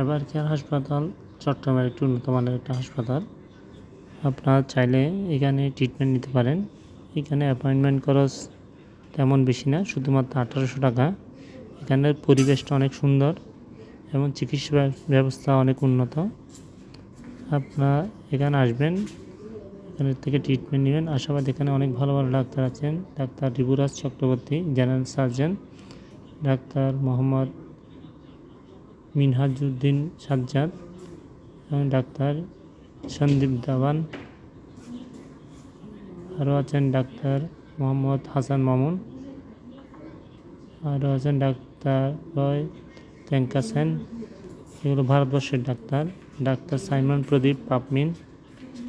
এবার কেয়ার হাসপাতাল চট্টগ্রামের একটি উন্নত মানের একটা হাসপাতাল। আপনারা চাইলে এখানে ট্রিটমেন্ট নিতে পারেন। এখানে অ্যাপয়েন্টমেন্ট খরচ তেমন বেশি না, শুধুমাত্র আঠারোশো টাকা। এখানের পরিবেশটা অনেক সুন্দর এবং চিকিৎসা ব্যবস্থা অনেক উন্নত। আপনারা এখানে আসবেন, এখানে থেকে ট্রিটমেন্ট নেবেন। আশাবাদ এখানে অনেক ভালো ভালো ডাক্তার আছেন। Doctor Riburaj Chakraborty general surgeon doctor Mohammad Minhajuddin Sajjad এবং ডাক্তার সন্দীপ দাবান আরও আছেন ডাক্তার মোহাম্মদ হাসান মামুন, আরও আছেন ডাক্তার রয় টেঙ্কা সেন এগুলো ভারতবর্ষের ডাক্তার ডাক্তার সাইমন প্রদীপ পাপমিন,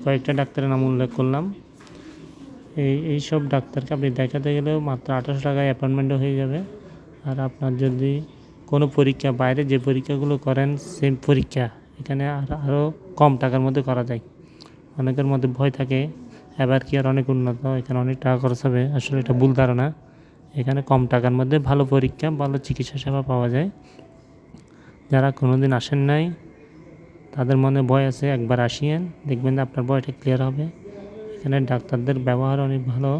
কয়েকটা ডাক্তারের নাম উল্লেখ করলাম। এই এই সব ডাক্তারকে আপনি দেখাতে গেলেও মাত্র আঠারোশো টাকায় অ্যাপয়েন্টমেন্টও হয়ে যাবে। আর আপনার যদি কোনো পরীক্ষা, বাইরে যে পরীক্ষাগুলো করেন সেম পরীক্ষা। এখানে আর আরও কম টাকার মধ্যে করা যায়। অনেকের মধ্যে ভয় থাকে, এবার কি আর অনেক উন্নত, এখানে অনেক টাকা খরচ হবে, আসলে এটা ভুল ধারণা। এখানে কম টাকার মধ্যে ভালো পরীক্ষা, ভালো চিকিৎসা সেবা পাওয়া যায়। যারা কোনো দিন আসেন নাই, তাদের মনে ভয় আছে, একবার আসিয়েন, দেখবেন আপনার ভয়টা ক্লিয়ার হবে। এখানে ডাক্তারদের ব্যবহার অনেক ভালো,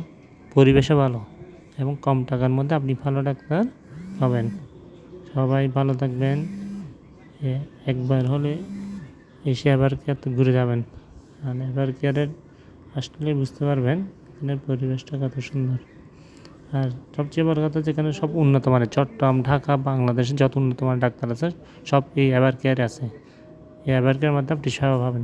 পরিবেশও ভালো, এবং কম টাকার মধ্যে আপনি ভালো ডাক্তার পাবেন। সবাই ভালো থাকবেন। একবার হলে এসে আবার কেয়ার ঘুরে যাবেন। আর এবার কেয়ারের আসলে বুঝতে পারবেন এখানের পরিবেশটা কত সুন্দর। আর সবচেয়ে বড় কথা যেখানে সব উন্নত মানের চট্টগ্রাম, ঢাকা বাংলাদেশে যত উন্নত মানের ডাক্তার আছে, সব এই অ্যাবার কেয়ারে আছে। এই এবার কেয়ার মাধ্যমে আপনি সেবা পাবেন।